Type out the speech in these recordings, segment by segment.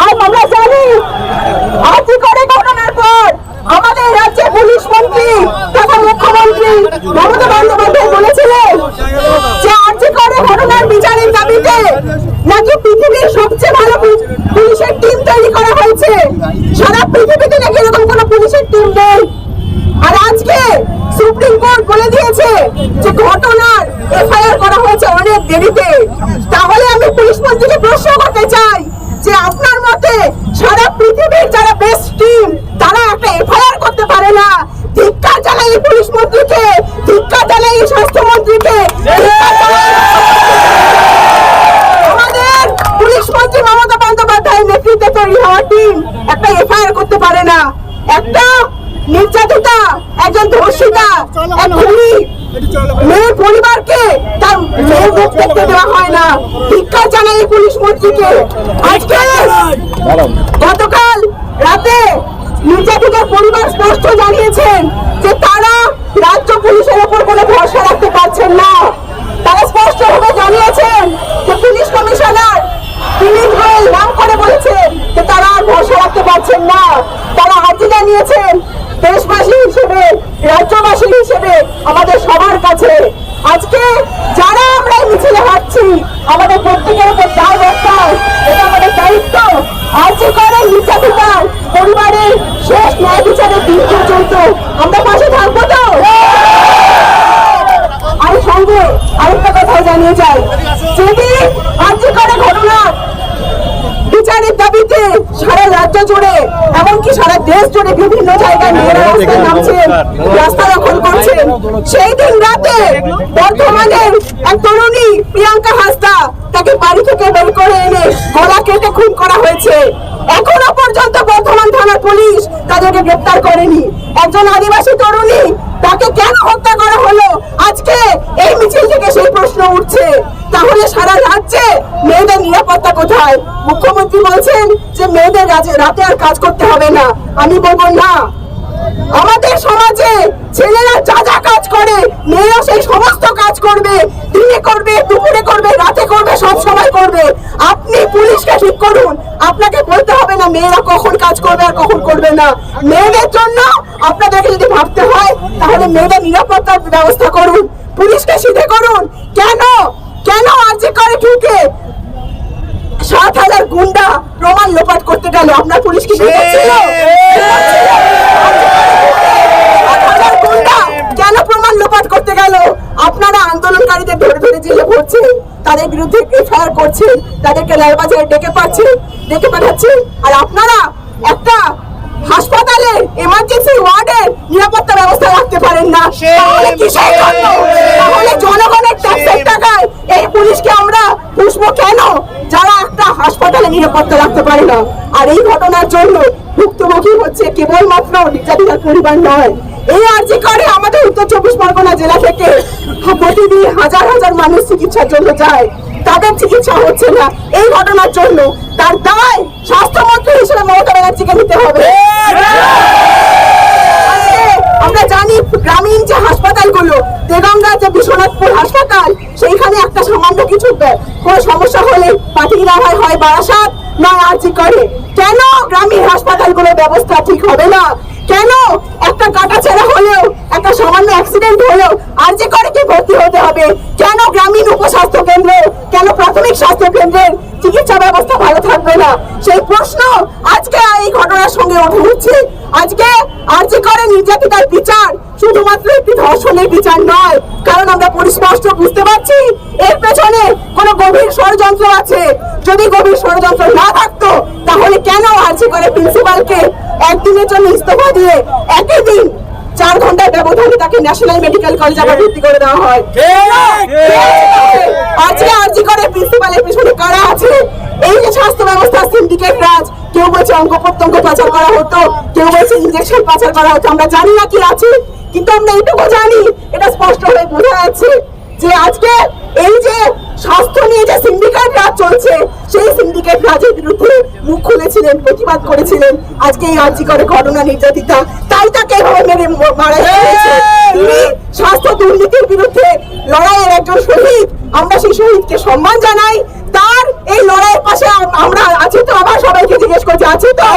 আর আমরা জানি। আজকে করে ঘটনার পর আমাদের রাজ্যে পুলিশ মন্ত্রী তথা মুখ্যমন্ত্রী মমতা বন্দ্যোপাধ্যায় বলেছিলেন যে আজকে করে ঘটনার বিচারের দাবিতে নাকি পৃথিবীর সবচেয়ে ভালো পুলিশের টিম তৈরি করা হয়েছে। সারা পৃথিবীতে নাকি এরকম কোনো পুলিশের টিম নেই। আর আজকে সুপ্রিম কোর্ট বলে দিয়েছে যে ঘটনার এফআইআর করা হয়েছে অনেক দেরিতে তাহলে আমি পুলিশ মন্ত্রীকে প্রশ্ন করতে চাই যে আপনার মতে সারা পৃথিবীর যারা বেস্ট টিম তারা একটা এফআইআর করতে পারে না ধিক্কার জানাই এই পুলিশ মন্ত্রীকে ধিক্কার জানাই এই স্বাস্থ্যমন্ত্রীকে ধিক্কার জানাই আমাদের পুলিশ মন্ত্রী মমতা বন্দ্যোপাধ্যায়ের নেতৃত্বে তৈরি হওয়া টিম একটা এফআইআর করতে পারে না একটা নির্যাতিতা একজন ধর্ষিতা এক মেয়ের পরিবারকে তার মেয়ের মুখ দেখতে দেওয়া হয় না ধিক্কার জানাই পুলিশ মন্ত্রীকে আজকে গতকাল রাতে নির্যাতিতার পরিবার স্পষ্ট জানিয়েছেন যে তারা রাজ্য পুলিশের ওপর কোনো ভরসা রাখতে পারছেন না তারা স্পষ্টভাবে জানিয়েছেন যে পুলিশ কমিশনার দিলীপ গোয়েল নাম করে বলেছেন যে তারা আর ভরসা রাখতে পারছেন না তারা আর্জি জানিয়েছেন দেশবাসী হিসেবে রাজ্যবাসী হিসেবে আমাদের সবার কাছে, আজকে যারা আমরা মিছিলে হাঁটছি, আমাদের প্রত্যেকের উপর দায় বর্তায় এটা আমাদের দায়িত্ব। আজকে করে নির্যাতিতার পরিবারের শেষ ন্যায় বিচারের দিন পর্যন্ত আমরা পাশে থাকব তো? আর সঙ্গে আরেকটা কথা জানিয়ে যাই। যেদিন আজকে করে ঘটনা বিচারের দাবিতে সারা রাজ্য জুড়ে এমনকি সারা দেশ জুড়ে বিভিন্ন জায়গায় মেয়েরা রাস্তায় নামছেন রাস্তা দখল করছেন। সেই দিন রাতে বর্ধমানের এক তরুণী প্রিয়াঙ্কা হাসদা তাকে বাড়ি থেকে বের করে এনে গলা কেটে খুন করা হয়েছে। এখনও পর্যন্ত বর্ধমান থানার পুলিশ তাদেরকে গ্রেপ্তার করেনি। একজন আদিবাসী তরুণী তাকে কেন হত্যা করা হলো? আজকে এই মিছিল থেকে সেই প্রশ্ন উঠছে। তাহলে সারা রাজ্যে মেয়েদের নিরাপত্তা কোথায়? মুখ্যমন্ত্রী বলছেন যে মেয়েদের রাতে আর কাজ করতে হবে না। আমি বলব না। আমাদের সমাজে ছেলেরা যা যা কাজ করে, মেয়েরা সেই সমস্ত কাজ করবে। দিনে করবে, দুপুরে করবে, রাতে করবে, সব সময় করবে। আপনি পুলিশকে ঠিক করুন। আপনাকে বলতে হবে না মেয়েরা কখন কাজ করবে আর কখন করবে না। মেয়েদের জন্য আপনাদেরকে যদি ভাবতে হয়, তাহলে মেয়েদের নিরাপত্তার ব্যবস্থা করুন। পুলিশকে সিধে করুন। কেন? কেন আজকে করে ঢুকে? সাত হাজার গুন্ডা প্রমাণ লোপাট করতে গেল। আপনার পুলিশ কি ছিল? সাত হাজার গুন্ডা কেন প্রমাণ লোপাট করতে গেল? আপনারা আন্দোলনকারীদের ধরে ধরে জেলে ভরছেন তাদের বিরুদ্ধে এফআইআর করছেন তাদেরকে লালবাজারে ডেকে পাচ্ছেন ডেকে পাঠাচ্ছেন আর আপনারা একটা হাসপাতালে এমার্জেন্সি ওয়ার্ডের নিরাপত্তা ব্যবস্থা রাখতে পারেন না। তাহলে জনগণের ট্যাক্সের এই পুলিশকে আমরা পুষবো কেন? যারা একটা হাসপাতালে নিরাপত্তা রাখতে পারে না। আর এই ঘটনার জন্য ভুক্তভোগী হচ্ছে কেবলমাত্র নির্যাতিতার পরিবার নয়। এই আর্জি করে আমাদের উত্তর চব্বিশ পরগনা জেলা থেকে। প্রতিদিন হাজার হাজার মানুষ চিকিৎসার জন্য যায়। তাদের চিকিৎসা হচ্ছে না। এই ঘটনার জন্য তার দায় স্বাস্থ্যমন্ত্রী হিসেবে মমতা ব্যানার্জিকে নিতে হবে। আমরা জানি গ্রামীণ যে হাসপাতালগুলো, দেগঙ্গা যে বিশ্বনাথপুর হাসপাতাল, সেইখানে একটা সামান্য কিছু কোনো সমস্যা হলে পাঠিয়ে দেওয়া হয় হয় বারাসাত নয় আর্জি করে। কেন গ্রামীণ হাসপাতালগুলোর ব্যবস্থা ঠিক হবে না? কেন একটা কাটা ছেঁড়া হলেও, একটা সামান্য অ্যাক্সিডেন্ট হলেও আর্জি করে কি ভর্তি হতে হবে? কেন গ্রামীণ উপস্বাস্থ্য কেন্দ্র, কেন প্রাথমিক স্বাস্থ্য কেন্দ্রের চিকিৎসা ব্যবস্থা ভালো থাকবে না। সেই প্রশ্ন আজকে এই ঘটনার সঙ্গে উঠে উঠছে। আজকে আর্জি করে নির্যাতিতার বিচার, শুধুমাত্র একটি ধর্ষণের বিচার নয়। কারণ আমরা পরিস্পষ্ট বুঝতে পারছি, এর পেছনে কোনো গভীর ষড়যন্ত্র আছে। যদি গভীর ষড়যন্ত্র না থাকতো, তাহলে কেন আর্জি করে প্রিন্সিপালকে একদিনের জন্য ইস্তফা দিয়ে একই দিন চার ঘণ্টার ব্যবধানে তাকে ন্যাশনাল মেডিকেল কলেজে আবার ভর্তি করে দেওয়া হয়। আজকে আর্জি করে প্রিন্সিপালের পিছনে কারা আছে? এই যে স্বাস্থ্য ব্যবস্থা সিন্ডিকেট রাজ কেউ বলছে অঙ্গ প্রত্যঙ্গ পাচার করা হতো কেউ বলছে ইনজেকশন পাচার করা হতো আমরা জানি না কি আছে কিন্তু আমরা এইটুকু জানি এটা স্পষ্ট হয়ে বোঝা যাচ্ছে যে আজকে এই যে স্বাস্থ্য নিয়ে যে সিন্ডিকেট রাজ চলছে সেই সিন্ডিকেট রাজের বিরুদ্ধে মুখ খুলেছিলেন প্রতিবাদ করেছিলেন আজকে এই আর্জি করে ঘটনা নির্যাতিতা তাই তাকে এভাবে মেরে মারা হয়েছে। তিনি স্বাস্থ্য দুর্নীতির বিরুদ্ধে লড়াইয়ের একজন শহীদ আমরা সেই শহীদকে সম্মান জানাই। তার এই লড়াইয়ের পাশে আমরা আছি তো আবার সবাইকে জিজ্ঞেস করছি আছি তো?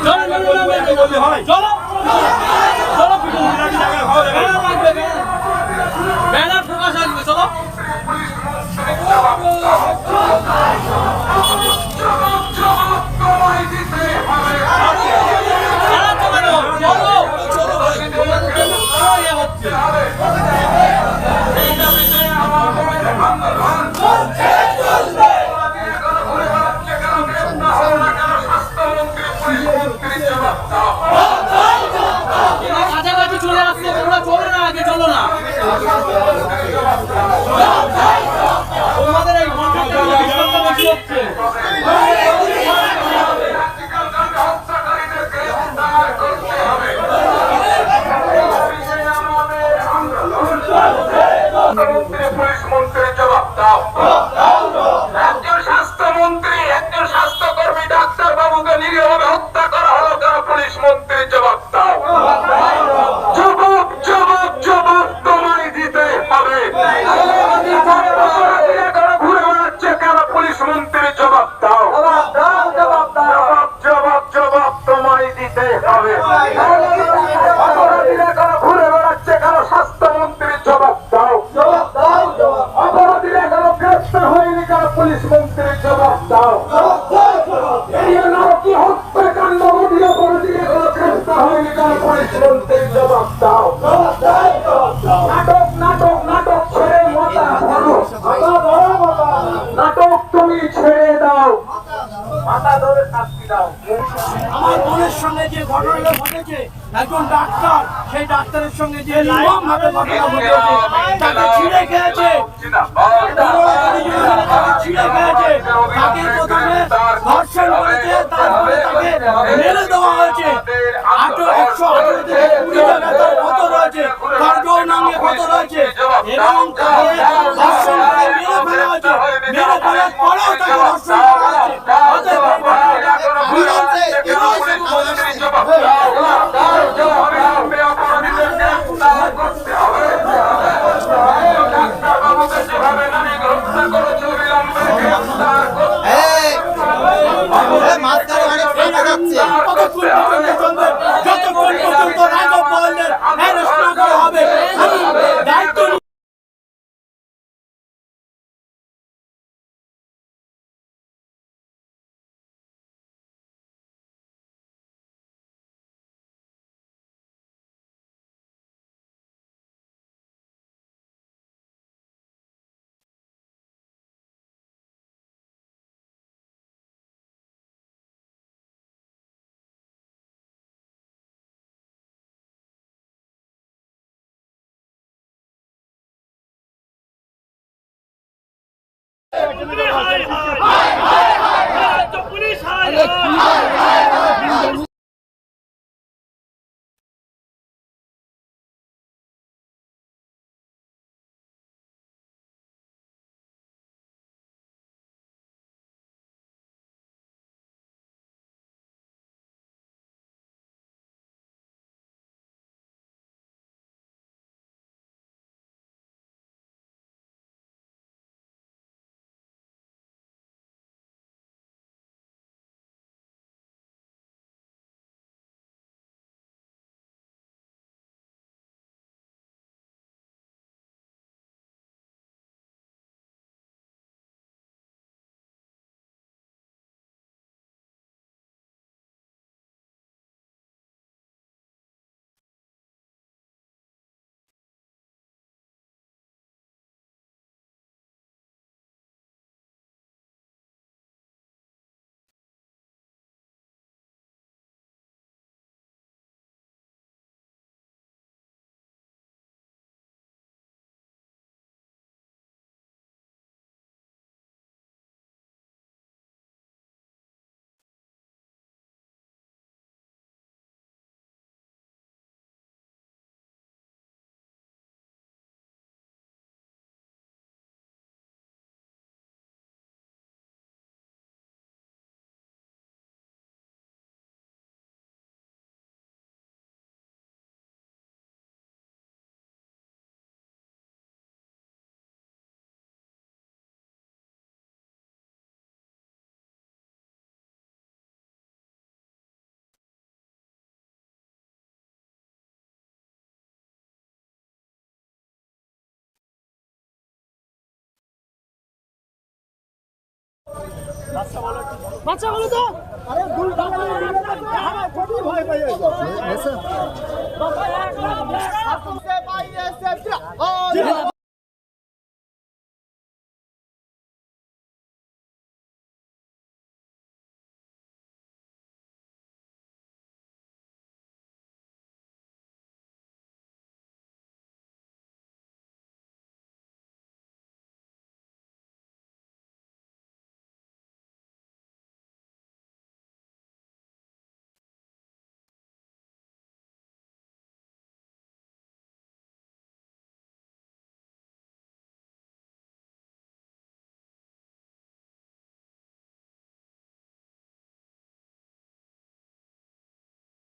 চলো চলো চলো দাও মন্ত্রীর জবাব দাও। নাটক নাটক নাটক ছেড়ে মাথা ধরো। নাটক তুমি ছেড়ে দাও। মাথা ধরে। শাস্তি দাও। আমার বোনের সঙ্গে যে ঘটনাটা ঘটেছে একজন ডাক্তার সেই ডাক্তারের সঙ্গে যে নির্মম ভাবে ঘটনা ঘটেছে তাকে ছিঁড়ে খেয়েছে। ছিঁড়ে খেয়েছে। তাকে প্রথমে ধর্ষণ করেছে তারপরে তাকে মেরে দেওয়া হয়েছে। একশো আঠেরো থেকে কুড়ি জায়গায় তার ক্ষত রয়েছে যৌনাঙ্গে ক্ষত রয়েছে এবং তাকে ধর্ষণ করে মেরে ফেলা হয়েছে মেরে ফেলার পরেও তাকে ধর্ষণ করা হয়েছে। অতএব এই ঘটনাটা বিরুদ্ধে বিরোধী কতক্ষণ পর্যন্ত পুলিশ বাচ্চা বলো তো। আরে দুল ভয় পাই জিন্দাবাদ।